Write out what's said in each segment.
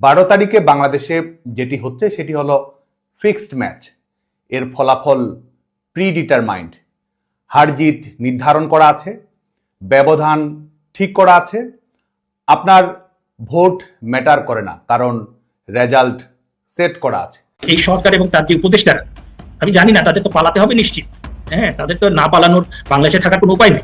বারো তারিখে বাংলাদেশে যেটি হচ্ছে সেটি হলো ফিক্সড ম্যাচ। এর ফলাফল প্রি ডিটারমাইন্ড হার জিত নির্ধারণ করা আছে, ব্যবধান ঠিক করা আছে, আপনার ভোট ম্যাটার করে না, কারণ রেজাল্ট সেট করা আছে। এই সরকার এবং তার যে উপদেষ্টারা, আমি জানি না, তাদের তো পালাতে হবে নিশ্চিত। হ্যাঁ তাদের তো না পালানোর বাংলাদেশে থাকার কোনো উপায় নেই।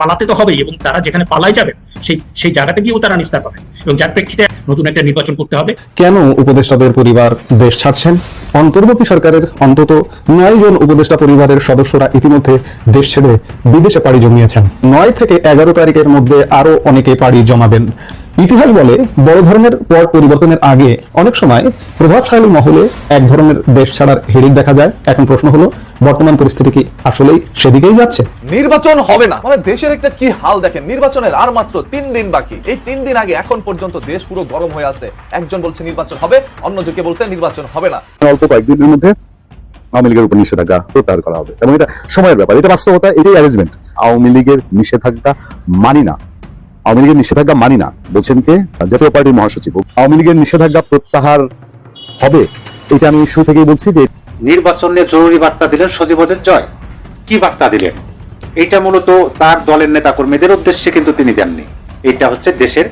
পালাতে তো হবেই এবং তারা যেখানে পালাই যাবে, সেই সেই জায়গাতে গিয়েও তারা নিস্তার পাবে। এবং যার প্রেক্ষিতে নতুন একটা নির্বাচন করতে হবে। কেন উপদেষ্টাদের পরিবার দেশ ছাড়ছেন? অন্তর্বর্তী সরকারের অন্তত নয় জন উপদেষ্টা পরিবারের সদস্যরা ইতিমধ্যে দেশ ছেড়ে বিদেশে পাড়ি জমিয়েছেন। নয় থেকে এগারো তারিখের মধ্যে আরও অনেকে পাড়ি জমাবেন। ইতিহাস বলে বড় ধরনের পট পরিবর্তনের আগে অনেক সময় প্রভাবশালী মহলে এক ধরনের দেশ ছাড়ার হিড়িক দেখা যায়। এখন প্রশ্ন হলো বর্তমান পরিস্থিতি কি আসলেই সেদিকেই যাচ্ছে? নির্বাচন হবে না। মানে দেশের একটা কি হাল দেখেন? নির্বাচনের আর মাত্র তিন দিন বাকি। এই তিন দিন আগে এখন পর্যন্ত দেশ পুরো গরম হয়ে আছে। একজন বলছে নির্বাচন হবে অন্যজনকে বলছে নির্বাচন হবে না। অল্প কয়েকদিনের মধ্যে আওয়ামী লীগের উপর নিষেধাজ্ঞা প্রত্যাহার করা হবে। এবং এটা সময়ের ব্যাপার এটা বাস্তবতা এটাই অ্যারেঞ্জমেন্ট আওয়ামী লীগের নিষেধাজ্ঞা মানি না। আওয়ামী লীগের নিষেধাজ্ঞা মানি না। বলছেন কে? জাতীয় পার্টির মহাসচিব। আওয়ামী লীগের নিষেধাজ্ঞা প্রত্যাহার হবে? এটা আমি শুরু থেকেই বলছি যে নির্বাচনে জরুরি বার্তা দিলেন সজীব ওয়াজেদ জয়। কি বার্তা দিলেন? এটা মূলত তার দলের নেতাকর্মীদের উদ্দেশ্যে কিন্তু তিনি দেননি। এটা হচ্ছে দেশের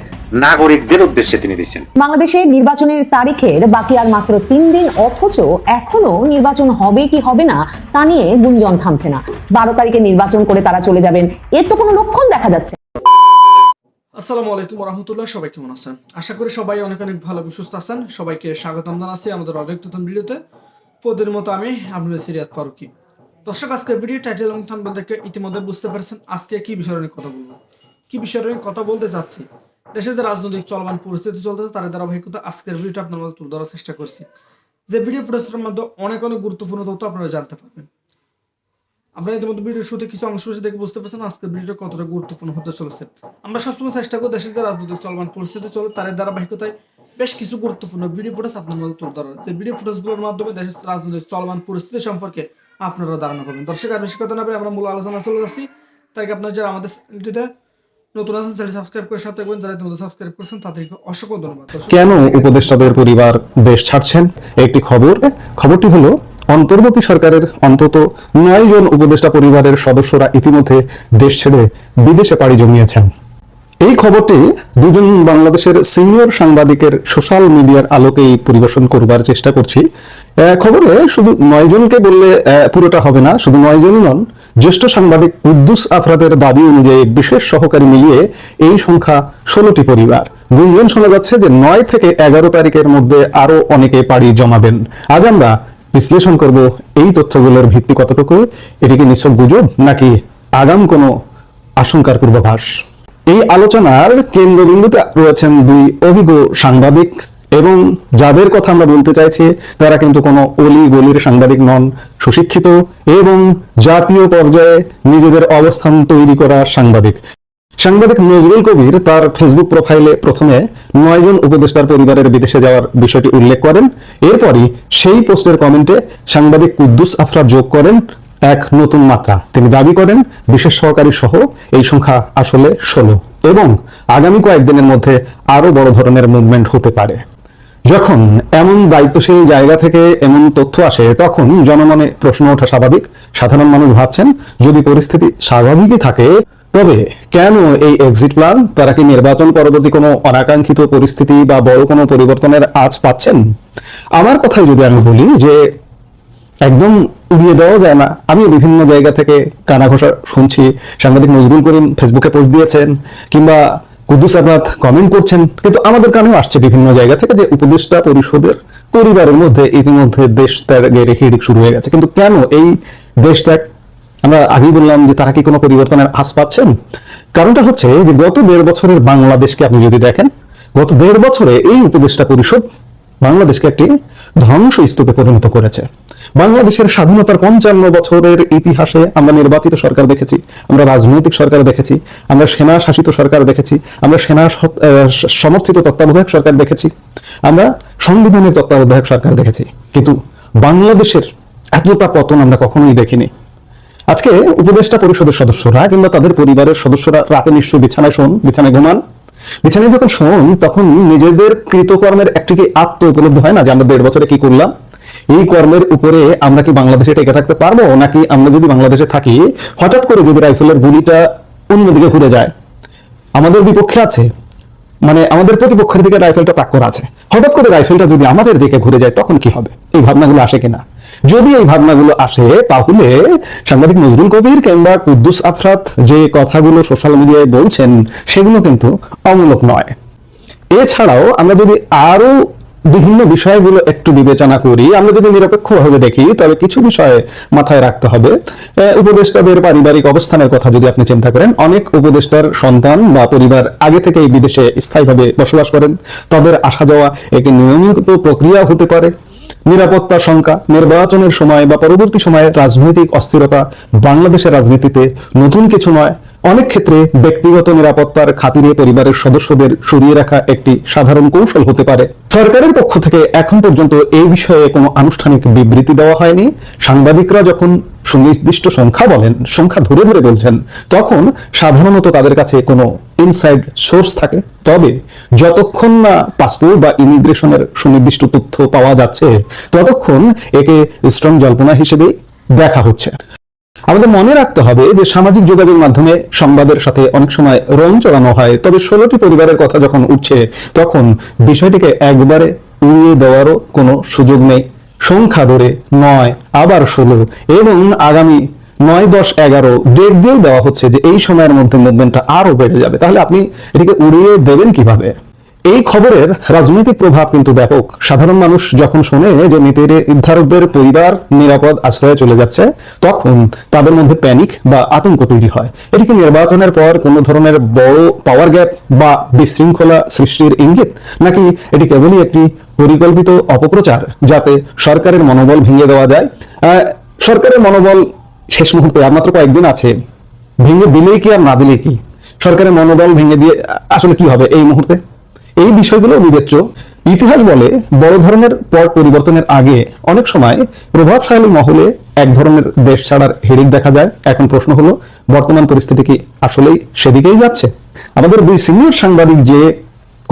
নাগরিকদের উদ্দেশ্যে তিনি দিচ্ছেন বাংলাদেশে নির্বাচনের তারিখের বাকি আর মাত্র তিন দিন অথচ এখনও নির্বাচন হবে কি হবে না তা নিয়ে গুঞ্জন থামছে না। বারো তারিখে নির্বাচন করে তারা চলে যাবেন। এর তো কোনো লক্ষণ দেখা যাচ্ছে। না। আসসালামু আলাইকুম রহমতুল্লাহ সবাই কেমন আছেন? আশা করি সবাই অনেক অনেক ভালো এবং সুস্থ আছেন। সবাইকে স্বাগতম জানাচ্ছি আমাদের অনেক নতুন ভিডিওতে। প্রতিদিন মতো আমি আপনাদের সিরিয়াত ফারুকি। দর্শক, আজকের ভিডিও টাইটেল এবং থাম্বনেল দেখে ইতিমধ্যে বুঝতে পারছেন আজকে কি বিষয় নিয়ে কথা বলব। কি বিষয় নিয়ে কথা বলতে চাচ্ছি? দেশের যে রাজনৈতিক চলমান পরিস্থিতি চলতেছে তার ধারাবাহিকতা আজকের ভিডিওটা আপনার মধ্যে তুলে ধরার চেষ্টা করছি। যে ভিডিও ফুটেজের মধ্যে অনেক অনেক গুরুত্বপূর্ণ তথ্য আপনারা জানতে পারবেন। আপনারা ইতিমধ্যে ভিডিওর শুরুতে কিছু অংশ রয়েছে দেখে বুঝতে পারছেন আজকের ভিডিওটা কতটা গুরুত্বপূর্ণ হতে চলেছে। আমরা সবসময় চেষ্টা করি দেশের যে রাজনৈতিক চলমান পরিস্থিতি চলে তার ধারাবাহিকতায় বেশ কিছু গুরুত্বপূর্ণ ভিডিও ফুটেজ আপনার মধ্যে তুলে ধরার। যে ভিডিও ফুটেজগুলোর মাধ্যমে দেশের রাজনৈতিক চলমান পরিস্থিতি সম্পর্কে আপনারা ধারণা করবেন। দর্শক, আর বেশি কথা না বলে আমরা মূল আলোচনা চলে যাচ্ছি। তাই আপনারা যারা আমাদের চ্যানেলটিতে নতুন আছেন চ্যানেল সাবস্ক্রাইব করে সাথে থাকবেন। যারা ইতিমধ্যে সাবস্ক্রাইব করছেন, তাদেরকে অসংখ্য ধন্যবাদ। কেন উপদেষ্টাদের পরিবার দেশ ছাড়ছেন? একটি খবর, খবরটি হলো অন্তর্বর্তী সরকারের অন্তত নয় জন উপদেষ্টা পরিবারের সদস্যরা ইতিমধ্যে দেশ ছেড়ে বিদেশে পাড়ি জমিয়েছেন। এই খবরটি দুজন বাংলাদেশের সিনিয়র সাংবাদিকের সোশ্যাল মিডিয়ার আলোকেই পরিবেশন করবার চেষ্টা করছি। খবরে শুধু নয় জনকে বললে পুরোটা হবে না, শুধু নয় জন নন, জ্যেষ্ঠ সাংবাদিক কুদ্দুস আফরাদের দাবি অনুযায়ী বিশেষ সহকারী মিলিয়ে এই সংখ্যা ষোলোটি পরিবার। গুঞ্জন শোনা যাচ্ছে যে নয় থেকে এগারো তারিখের মধ্যে আরও অনেকে পাড়ি জমাবেন। আজ আমরা বিশ্লেষণ করব এই তথ্যগুলোর ভিত্তি কতটুকু? এটি কি নিছক গুজব নাকি আগাম কোনো আশঙ্কার পূর্বাভাস? এই আলোচনার কেন্দ্রবিন্দুতে রয়েছেন দুই অভিজ্ঞ সাংবাদিক এবং যাদের কথা আমরা বলতে চাইছি, তারা কিন্তু কোনো অলি গলির সাংবাদিক নন, সুশিক্ষিত এবং জাতীয় পর্যায়ে নিজেদের অবস্থান তৈরি করা সাংবাদিক। সাংবাদিক নজরুল কবির তার ফেসবুক প্রোফাইলে প্রথমে নয়জন উপদেষ্টার পরিবারের বিদেশে যাওয়ার বিষয়টি উল্লেখ করেন। এরপরই সেই পোস্টের কমেন্টে সাংবাদিক কুদ্দুস আফরা যোগ করেন এক নতুন মাত্রা। তিনি দাবি করেন, বিশেষ সহকারী সহ এই সংখ্যা আসলে ষোলো এবং আগামী কয়েকদিনের মধ্যে আরও বড় ধরনের মুভমেন্ট হতে পারে। যখন এমন দায়িত্বশীল জায়গা থেকে এমন তথ্য আসে, তখন জনমনে প্রশ্ন ওঠা স্বাভাবিক। সাধারণ মানুষ ভাবছেন, যদি পরিস্থিতি স্বাভাবিকই থাকে তবে কেন এই এক্সিট প্ল্যান তারা কি নির্বাচন পরবর্তী কোনো অনাকাঙ্ক্ষিত পরিস্থিতি বা বড় কোনো পরিবর্তনের আজ পাচ্ছেন? আমার কথাই যদি আমি বলি যে একদম উড়িয়ে দেওয়া যায় না আমি বিভিন্ন জায়গা থেকে কানা ঘোষা শুনছি। সাংবাদিক নজরুল করিম ফেসবুকে পোস্ট দিয়েছেন কিংবা কুদ্দুস আবাদ কমেন্ট করছেন। কিন্তু আমাদের কানেও আসছে বিভিন্ন জায়গা থেকে যে উপদেষ্টা পরিষদের পরিবারের মধ্যে ইতিমধ্যে দেশ ত্যাগের হিড়িক শুরু হয়ে গেছে। কিন্তু কেন এই দেশ ত্যাগ আমরা আগেই বললাম যে তারা কি কোনো পরিবর্তনের আশ পাচ্ছেন? কারণটা হচ্ছে যে গত দেড় বছরের বাংলাদেশকে আপনি যদি দেখেন, গত দেড় বছরে এই উপদেষ্টা পরিষদ বাংলাদেশকে একটি ধ্বংস স্তূপে পরিণত করেছে। বাংলাদেশের স্বাধীনতার পঞ্চান্ন বছরের ইতিহাসে আমরা নির্বাচিত সরকার দেখেছি, আমরা রাজনৈতিক সরকার দেখেছি, আমরা সেনা শাসিত সরকার দেখেছি, আমরা সেনা সমর্থিত তত্ত্বাবধায়ক সরকার দেখেছি, আমরা সংবিধানের তত্ত্বাবধায়ক সরকার দেখেছি। কিন্তু বাংলাদেশের এতটা পতন আমরা কখনোই দেখিনি। আজকে উপদেষ্টা পরিষদের সদস্যরা কিংবা তাদের পরিবারের সদস্যরা রাতে নিশ্চয় বিছানায় শোন, বিছানায় ঘুমান। বিছানায় যখন শোন, তখন নিজেদের কৃতকর্মের একটি কি আত্ম উপলব্ধ হয় না যে আমরা দেড় বছরে কি করলাম? এই কর্মের উপরে আমরা কি বাংলাদেশে টিকে থাকতে পারব? নাকি আমরা যদি বাংলাদেশে থাকি, হঠাৎ করে যদি রাইফেলের গুলিটা অন্যদিকে ঘুরে যায়? আমাদের বিপক্ষে আছে। মানে আমাদের প্রতিপক্ষের দিকে রাইফেলটা তাক করা আছে। হঠাৎ করে রাইফেলটা যদি আমাদের দিকে ঘুরে যায়, তখন কি হবে? এই ভাবনাগুলো আসে কিনা? যদি এই ভাবনাগুলো আসে, তাহলে সাংবাদিক নজরুল কবির কিংবা কুদ্দুস আফরাত যে কথাগুলো সোশ্যাল মিডিয়ায় বলছেন, সেগুলো কিন্তু অমূলক নয়। এছাড়াও আমরা যদি আরও বিভিন্ন বিষয়গুলো একটু বিবেচনা করি। আমরা যদি নিরপেক্ষভাবে দেখি, তবে কিছু বিষয়ে মাথায় রাখতে হবে। উপদেষ্টাদের পারিবারিক অবস্থানের কথা যদি আপনি চিন্তা করেন, অনেক উপদেষ্টার সন্তান বা পরিবার আগে থেকে এই বিদেশে স্থায়ীভাবে বসবাস করেন। তাদের আসা যাওয়া একটি নিয়মিত প্রক্রিয়া হতে পারে। নিরাপত্তা শঙ্কা, নির্বাচনের সময় বা পরবর্তী সময়ে রাজনৈতিক অস্থিরতা, বাংলাদেশের রাজনীতিতে নতুন কিছু নয়। অনেক ক্ষেত্রে ব্যক্তিগত নিরাপত্তার খাতিরে পরিবারের সদস্যদের সরিয়ে রাখা একটি সাধারণ কৌশল হতে পারে। সরকারের পক্ষ থেকে এখন পর্যন্ত এই বিষয়ে কোনো আনুষ্ঠানিক বিবৃতি দেওয়া হয়নি। সাংবাদিকরা যখন সুনির্দিষ্ট সংখ্যা বলেন, সংখ্যা ধরে ধরে বলছেন, তখন সাধারণত তাদের কাছে কোনো ইনসাইড সোর্স থাকে। তবে যতক্ষণ না পাসপোর্ট বা ইমিগ্রেশনের সুনির্দিষ্ট তথ্য পাওয়া যাচ্ছে, ততক্ষণ একে স্ট্রং জল্পনা হিসেবে দেখা হচ্ছে। আমাদের মনে রাখতে হবে যে সামাজিক যোগাযোগ মাধ্যমে সংবাদের সাথে অনেক সময় রং চড়ানো হয়। তবে ষোলোটি পরিবারের কথা যখন উঠছে, তখন বিষয়টিকে একবারে উড়িয়ে দেওয়ারও কোনো সুযোগ নেই। সংখ্যা ধরে নয়, আবার ষোলো এবং আগামী নয়, দশ, এগারো ডেট দিয়েও দেওয়া হচ্ছে যে এই সময়ের মধ্যে মুভমেন্টটা আরও বেড়ে যাবে। তাহলে আপনি এটিকে উড়িয়ে দেবেন কীভাবে? এই খবরের রাজনৈতিক প্রভাব কিন্তু ব্যাপক। সাধারণ মানুষ যখন শোনে যে নীতির নির্ধারকদের পরিবার নিরাপদ আশ্রয়ে চলে যাচ্ছে, তখন তাদের মধ্যে প্যানিক বা আতঙ্ক তৈরি হয়। এটিকে নির্বাচনের পর কোনো ধরনের বড় পাওয়ার গ্যাপ বা বিশৃঙ্খলা সৃষ্টির ইঙ্গিত? নাকি এটি কেবলই একটি পরিকল্পিত অপপ্রচার যাতে সরকারের মনোবল ভেঙে দেওয়া যায়? সরকারের মনোবল শেষ মুহূর্তে আর মাত্র কয়েকদিন আছে। ভেঙে দিলেই কি আর না দিলেই কি? সরকারের মনোবল ভেঙে দিয়ে আসলে কি হবে এই মুহূর্তে? এই বিষয়গুলো বিবেচ্য ইতিহাস বলে বড় ধরনের পট পরিবর্তনের আগে অনেক সময় প্রভাবশালী মহলে এক ধরনের দেশ ছাড়ার হেডিক দেখা যায়। এখন প্রশ্ন হলো, বর্তমান পরিস্থিতি কি আসলেই সেদিকেই যাচ্ছে? আমাদের দুই সিনিয়র সাংবাদিক যে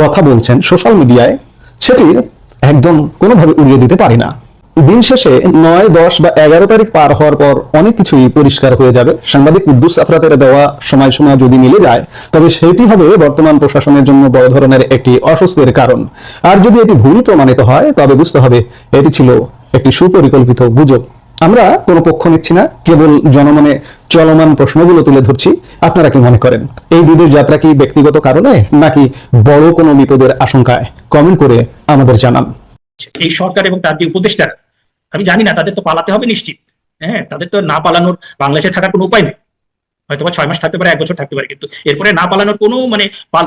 কথা বলছেন সোশ্যাল মিডিয়ায় সেটি একদম কোনোভাবে উড়িয়ে দিতে পারি না। দিন শেষে নয়, দশ বা এগারো তারিখ পার হওয়ার পর অনেক কিছুই পরিষ্কার হয়ে যাবে। সাংবাদিক কুদ্দুস আফরাতের দেওয়া সময় সময় যদি মিলে যায়, তবে সেটি হবে বর্তমান প্রশাসনের জন্য বড় ধরনের একটি অস্বস্তির কারণ। আর যদি এটি ভুল প্রমাণিত হয়, তবে বুঝতে হবে এটি ছিল একটি সুপরিকল্পিত গুজব। আমরা কোনো পক্ষ নিচ্ছি না, কেবল জনমনে চলমান প্রশ্নগুলো তুলে ধরছি। আপনারা কি মনে করেন, এই বিদেশ যাত্রা কি ব্যক্তিগত কারণে, নাকি বড় কোনো বিপদের আশঙ্কায়? কমেন্ট করে আমাদের জানান। এই সরকার এবং তার যে উপদেষ্টারা আমি জানি না, তাদের তো পালাতে হবে নিশ্চিত। হ্যাঁ তাদের তো না পালানোর বাংলাদেশে থাকার কোনো উপায় নেই। হয়তো বা ছয় মাস থাকতে পারে, এক বছর থাকতে পারে, কিন্তু এরপরে না পালানোর কোনো মানে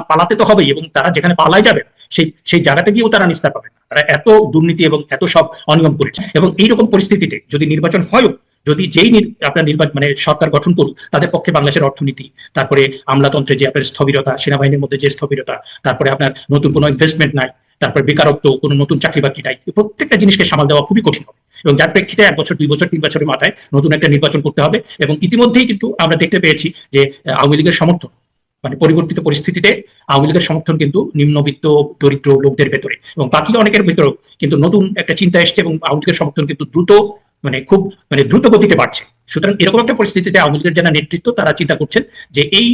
পালাতে তো হবেই এবং তারা যেখানে পালাই যাবে, সেই সেই জায়গাতে গিয়েও তারা নিস্তার পাবে না। তারা এত দুর্নীতি এবং এত সব অনিয়ম করেছে। এবং এইরকম পরিস্থিতিতে যদি নির্বাচন হয়ও, যদি যেই আপনার নির্বাচন মানে সরকার গঠন করুক, তাদের পক্ষে বাংলাদেশের অর্থনীতি, তারপরে আমলাতন্ত্রে যে আপনার স্থবিরতা, সেনাবাহিনীর মধ্যে যে স্থবিরতা, তারপরে আপনার নতুন কোনো ইনভেস্টমেন্ট নাই তারপরে বেকারত্ব, কোনো নতুন চাকরি বাকরি নাই প্রত্যেকটা জিনিসকে সামাল দেওয়া খুবই কঠিন হবে। এবং যার প্রেক্ষিতে এক বছর, দুই বছর, তিন বছরের মাথায় নতুন একটা নির্বাচন করতে হবে। এবং ইতিমধ্যেই কিন্তু আমরা দেখতে পেয়েছি যে আওয়ামী লীগের সমর্থন মানে পরিবর্তিত পরিস্থিতিতে আওয়ামী লীগের সমর্থন কিন্তু নিম্নবিত্ত, দরিদ্র লোকদের ভেতরে। এবং বাকি অনেকের ভেতরেও কিন্তু নতুন একটা চিন্তা এসছে এবং আওয়ামী লীগের সমর্থন কিন্তু দ্রুত মানে খুব মানে দ্রুত গতিতে বাড়ছে। সুতরাং এরকম একটা পরিস্থিতিতে আওয়ামী লীগের যারা নেতৃত্ব, তারা চিন্তা করছেন যে এই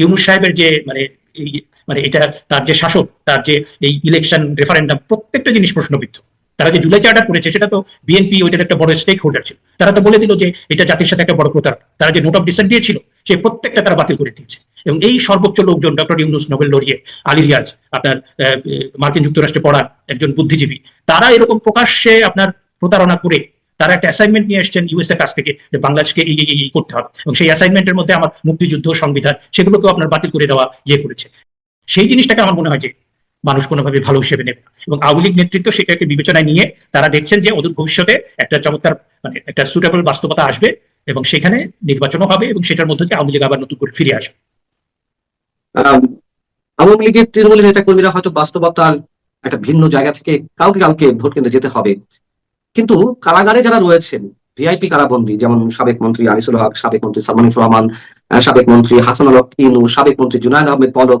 ইউনুস সাহেবের যে মানে এই মানে এটা তার যে শাসক, তার যে এই ইলেকশন রেফারেন্ডাম প্রত্যেকটা জিনিস প্রশ্নবিদ্ধ। তারা যে জুলাই চার্টার করেছে, সেটা তো বিএনপি ওইটার একটা বড় স্টেক হোল্ডার ছিল। তারা তো বলে দিল যে এটা জাতির সাথে একটা বড় প্রতারণা তারা যে নোট অফ ডিসেন্ট দিয়েছিল সেই প্রত্যেকটা তারা বাতিল করে দিয়েছে। এবং এই সর্বোচ্চ লোকজন doctor Yunus, Nobel laureate, Ali Riaz, আপনার মার্কিন যুক্তরাষ্ট্রে পড়ার একজন বুদ্ধিজীবী, তারা এরকম প্রকাশ্যে আপনার প্রতারণা করে, তারা একটা অ্যাসাইনমেন্ট নিয়ে এসেছেন ইউএস এর কাছ থেকে, যে বাংলাদেশকে এই- এই করতে হবে। এবং সেই অ্যাসাইনমেন্টের মধ্যে আমার মুক্তিযুদ্ধ সংবিধান, সেগুলোকেও আপনার বাতিল করে দেওয়া ইয়ে করেছে। সেই জিনিসটাকে আমার মনে হয় যে মানুষ কোনোভাবে ভালো হিসেবে নেবে এবং আওয়ামী লীগ নেতৃত্ব সেটাকে বিবেচনায় নিয়ে তারা দেখছেন যে অদূর ভবিষ্যতে একটা চমৎকার মানে একটা সুটেবল বাস্তবতা আসবে এবং সেখানে নির্বাচনও হবে এবং সেটার মধ্যে আওয়ামী লীগ আবার নতুন করে ফিরে আসবে। আওয়ামী লীগের তৃণমূলের নেতা কর্মীরা হয়তো বাস্তবতার একটা ভিন্ন জায়গা থেকে কাউকে কাউকে ভোট কেন্দ্রে যেতে হবে। কিন্তু কারাগারে যারা রয়েছেন ভিআইপি কারাবন্দী যেমন সাবেক মন্ত্রী আনিসুল হক, সাবেক মন্ত্রী সালমান রহমান সাবেক মন্ত্রী হাসান আল হক, ইনু, সাবেক মন্ত্রী জুনায়দ আহমেদ পলক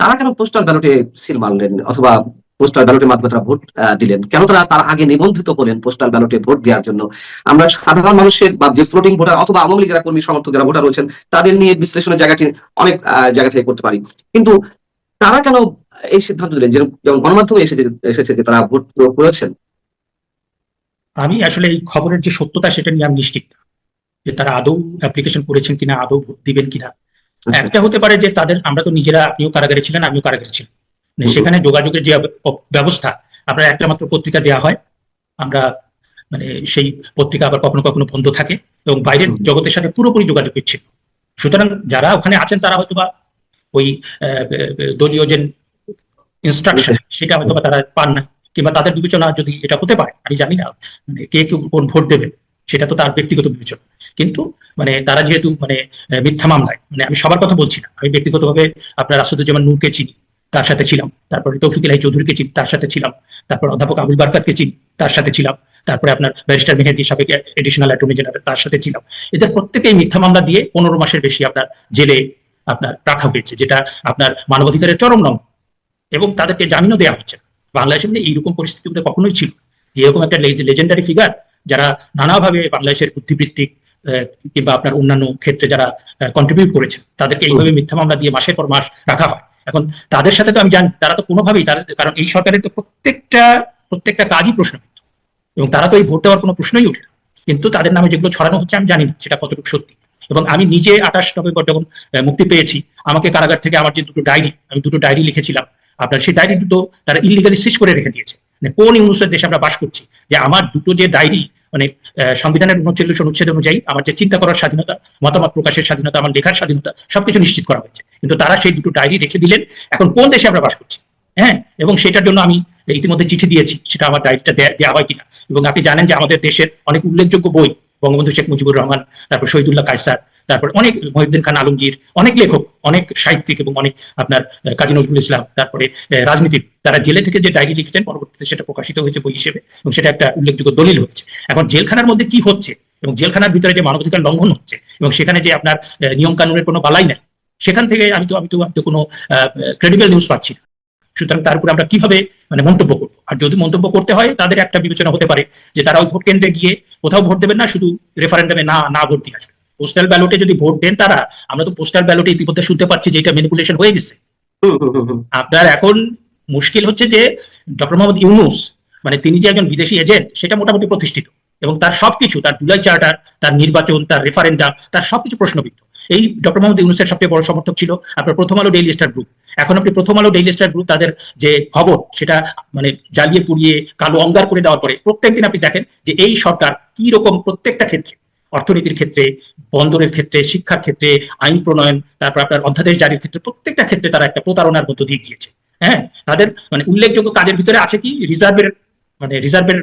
তারা কেন পোস্টাল ব্যালটে সিল মারলেন অথবা পোস্টাল ব্যালটের মাধ্যমে তারা ভোট দিলেন? কেন তারা তার আগে নিবন্ধিত হলেন পোস্টাল ব্যালটে ভোট দেওয়ার জন্য? আমরা সাধারণ মানুষের বা যে ফ্লোটিং ভোটার অথবা আওয়ামী লীগের কর্মী সমর্থক যারা ভোটার রয়েছেন, তাদের নিয়ে বিশ্লেষণের জায়গাটি অনেক জায়গা থেকে করতে পারি। কিন্তু তারা কেন এই সিদ্ধান্ত দিলেন? যেমন গণমাধ্যমে এসে এসেছে তারা ভোট প্রয়োগ করেছেন। আমি আসলে এই খবরের যে সত্যতা সেটা নিয়ে আমি নিশ্চিত যে তারা আদৌ অ্যাপ্লিকেশন করেছেন কিনা, আদৌ ভোট দিবেন কিনা। একটা হতে পারে যে তাদের আমরা তো নিজেরা আপনিও কারাগারে ছিলেন আমিও কারাগারে ছিলাম। সেখানে যোগাযোগের যে ব্যবস্থা আপনার একটা মাত্র পত্রিকা দেওয়া হয়। আমরা মানে সেই পত্রিকা আবার কখনো কখনো বন্ধ থাকে এবং বাইরের জগতের সাথে পুরোপুরি যোগাযোগ ছিল সুতরাং যারা ওখানে আছেন তারা হয়তোবা ওই আহ, আহ, দলীয় যে ইনস্ট্রাকশন সেটা হয়তোবা তারা পান না। কিংবা তাদের বিবেচনা যদি এটা হতে পারে আমি জানি না মানে কে কেউ কোন ভোট দেবেন সেটা তো তার ব্যক্তিগত বিবেচনা। কিন্তু মানে তারা যেহেতু মানে মিথ্যা মামলায় মানে আমি সবার কথা বলছি না। আমি ব্যক্তিগতভাবে আপনার আসাদুজ্জামান নূরকে চিনি, তার সাথে ছিলাম। তারপরে তৌফিক ইলাহি চৌধুরীকে চিনি, তার সাথে ছিলাম। তারপর অধ্যাপক আবুল বারকাতকে চিনি, তার সাথে ছিলাম। তারপরে আপনার ব্যারিস্টার মেহেদি সাবেক এডিশনাল অ্যাটর্নি জেনারেল তার সাথে ছিলাম। এদের প্রত্যেকেই মিথ্যা মামলা দিয়ে পনেরো মাসের বেশি আপনার জেলে আপনার রাখা হয়েছে, যেটা আপনার মানবাধিকারের চরম নম এবং তাদেরকে জামিনও দেওয়া হচ্ছে বাংলাদেশের মধ্যে এইরকম পরিস্থিতি কখনোই ছিল যে এরকম একটা লেজেন্ডারি ফিগার যারা নানাভাবে বাংলাদেশের বুদ্ধিবৃত্তিক কিংবা আপনার অন্যান্য ক্ষেত্রে যারা কন্ট্রিবিউট করেছে তাদেরকে এইভাবে মিথ্যা মামলা দিয়ে মাসের পর মাস রাখা হয়। এখন তাদের সাথে তো আমি জানি তারা তো কোনোভাবেই তাদের কারণ এই সরকারের তো প্রত্যেকটা প্রত্যেকটা কাজই প্রশ্নবিদ্ধ। এবং তারা তো এই ভোট দেওয়ার কোনো প্রশ্নই ওঠে না। কিন্তু তাদের নামে যেগুলো ছড়ানো হচ্ছে আমি জানি না সেটা কতটুকু সত্যি। এবং আমি নিজে আঠাশ নভেম্বর যখন মুক্তি পেয়েছি আমাকে কারাগার থেকে আমার যে দুটো ডায়েরি আমি দুটো ডায়েরি লিখেছিলাম আপনার সেই ডায়েরি দুটো তারা ইলিগালি সিজ করে রেখে দিয়েছে। মানে কোন ইউনুসের দেশে আমরা বাস করছি? যে আমার দুটো যে ডায়েরি মানে সংবিধানের উনচল্লিশ অনুচ্ছেদ অনুযায়ী আমার যে চিন্তা করার স্বাধীনতা, মতামত প্রকাশের স্বাধীনতা, আমার লেখার স্বাধীনতা, সবকিছু নিশ্চিত করা হয়েছে। কিন্তু তারা সেই দুটো ডায়েরি রেখে দিলেন। এখন কোন দেশে আমরা বাস করছি? হ্যাঁ? এবং সেটার জন্য আমি ইতিমধ্যে চিঠি দিয়েছি, সেটা আমার ডায়েরিটা দেওয়া হয় কিনা। এবং আপনি জানেন যে আমাদের দেশের অনেক উল্লেখযোগ্য বই, বঙ্গবন্ধু শেখ মুজিবুর রহমান, তারপর শহীদুল্লাহ কায়সার তারপর অনেক মহিউদ্দিন খান আলমগীর অনেক লেখক অনেক সাহিত্যিক এবং অনেক আপনার কাজী নজরুল ইসলাম তারপরে আহ, রাজনীতিক তারা জেলে থেকে যে ডায়েরি লিখেছেন পরবর্তীতে সেটা প্রকাশিত হয়েছে বই হিসেবে এবং সেটা একটা উল্লেখযোগ্য দলিল হচ্ছে। এখন জেলখানার মধ্যে কি হচ্ছে এবং জেলখানার ভিতরে যে মানবাধিকার লঙ্ঘন হচ্ছে এবং সেখানে যে আপনার নিয়ম কানুনের কোনো বালাই নাই সেখান থেকে আমি তো আমি তো আমি তো কোনো ক্রেডিবল নিউজ পাচ্ছি না। সুতরাং তার উপরে আমরা কীভাবে মানে মন্তব্য করব? আর যদি মন্তব্য করতে হয় তাদের একটা বিবেচনা হতে পারে যে তারা ওই ভোট কেন্দ্রে গিয়ে কোথাও ভোট দেবেন না শুধু রেফারেন্ডামে না না ভোট দিয়ে আসবে পোস্টাল ব্যালটে যদি ভোট দেন তারা আমরা তো পোস্টাল ব্যালটে ইতিমধ্যে শুনতে পাচ্ছি যে এটা ম্যানিপুলেশন হয়ে গেছে। আপনার এখন মুশকিল হচ্ছে যে ডক্টর মোহাম্মদ ইউনুস মানে তিনি যে একজন বিদেশি এজেন্ট সেটা মোটামুটি প্রতিষ্ঠিত। এবং তার সবকিছু তার জুলাই চার্টার তার নির্বাচন তার রেফারেন্ডাম তার সবকিছু প্রশ্নবিদ্ধ। এই ডক্টর মোহাম্মদ ইউনুসের সবচেয়ে বড় সমর্থক ছিল আপনার প্রথম আলো ডেইলি স্টার গ্রুপ এখন আপনি প্রথম আলো ডেইলি স্টার গ্রুপ তাদের যে খবর সেটা মানে জ্বালিয়ে পুড়িয়ে কালো অঙ্গার করে দেওয়ার পরে প্রত্যেকদিন আপনি দেখেন যে এই সরকার কি রকম প্রত্যেকটা ক্ষেত্রে অর্থনীতির ক্ষেত্রে বন্দরের ক্ষেত্রে শিক্ষার ক্ষেত্রে আইন প্রণয়ন তারপর আপনার অধ্যাদেশ জারির ক্ষেত্রে প্রত্যেকটা ক্ষেত্রে তারা একটা প্রতারণার মধ্য দিয়ে গিয়েছে। হ্যাঁ? তাদের মানে উল্লেখযোগ্য কাজের ভিতরে আছে কি? রিজার্ভের মানে রিজার্ভের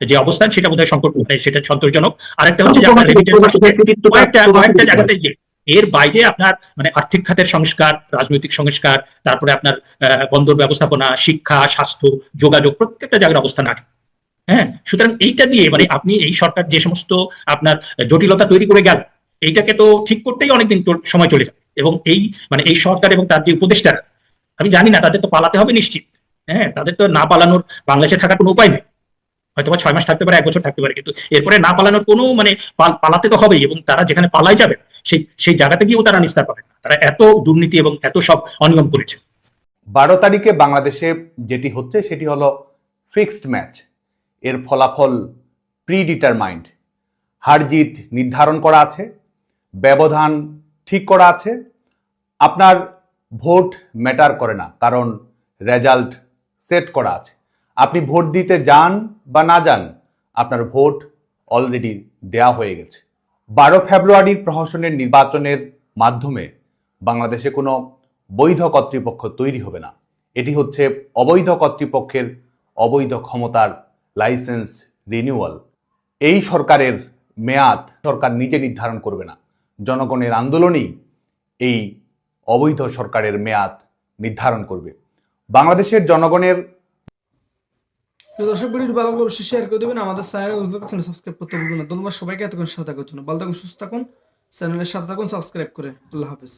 যে অবস্থান সেটা বোধহয় সংকট মানে সেটা সন্তোষজনক। আরেকটা হচ্ছে কয়েকটা। জায়গাতে গিয়ে এর বাইরে আপনার মানে আর্থিক খাতের সংস্কার রাজনৈতিক সংস্কার তারপরে আপনার আহ, বন্দর ব্যবস্থাপনা শিক্ষা স্বাস্থ্য যোগাযোগ প্রত্যেকটা জায়গার অবস্থান আছে। হ্যাঁ সুতরাং এইটা দিয়ে মানে আপনি এই সরকার যে সমস্ত আপনার জটিলতা তৈরি করে গেল, এইটাকে তো ঠিক করতেই অনেকদিন সময় চলে যাবে। এবং এই মানে এই সরকার এবং তার যে উপদেষ্টারা, আমি জানি না, তাদের তো পালাতে হবে নিশ্চিত। হ্যাঁ তাদের তো না পালানোর বাংলাদেশে থাকার কোনো উপায় নেই। হয়তো বা ছয় মাস থাকতে পারে, এক বছর থাকতে পারে, কিন্তু এরপরে না পালানোর কোনো মানে পাল- পালাতে তো হবেই এবং তারা যেখানে পালাই যাবে, সেই সেই জায়গাতে গিয়েও তারা নিস্তার পাবে না। তারা এত দুর্নীতি এবং এত সব অনিয়ম করেছে। বারো তারিখে বাংলাদেশে যেটি হচ্ছে, সেটি হলো ফিক্সড ম্যাচ এর ফলাফল প্রি ডিটারমাইন্ড হার নির্ধারণ করা আছে, ব্যবধান ঠিক করা আছে, আপনার ভোট ম্যাটার করে না, কারণ রেজাল্ট সেট করা আছে। আপনি ভোট দিতে যান বা না যান, আপনার ভোট অলরেডি দেয়া হয়ে গেছে। বারো ফেব্রুয়ারির প্রহসনের নির্বাচনের মাধ্যমে বাংলাদেশে কোনো বৈধ কর্তৃপক্ষ তৈরি হবে না। এটি হচ্ছে অবৈধ কর্তৃপক্ষের অবৈধ ক্ষমতার লাইসেন্স রিনিউয়াল এই সরকারের মেয়াদ সরকার নিজে নির্ধারণ করবে না। জনগণের আন্দোলনই এই অবৈধ সরকারের মেয়াদ নির্ধারণ করবে। বাংলাদেশের জনগণের দর্শক, ভিডিওটি ভালো লাগলে শেয়ার করে দেবেন। আমাদের চ্যানেল সাবস্ক্রাইব করতে ভুলবেন না। ধন্যবাদ সবাইকে, এতক্ষণ সাথে থাকার জন্য। ভালো থাকুন, সুস্থ থাকুন। চ্যানেলের সাথে থাকুন সাবস্ক্রাইব করে। আল্লাহ হাফিজ।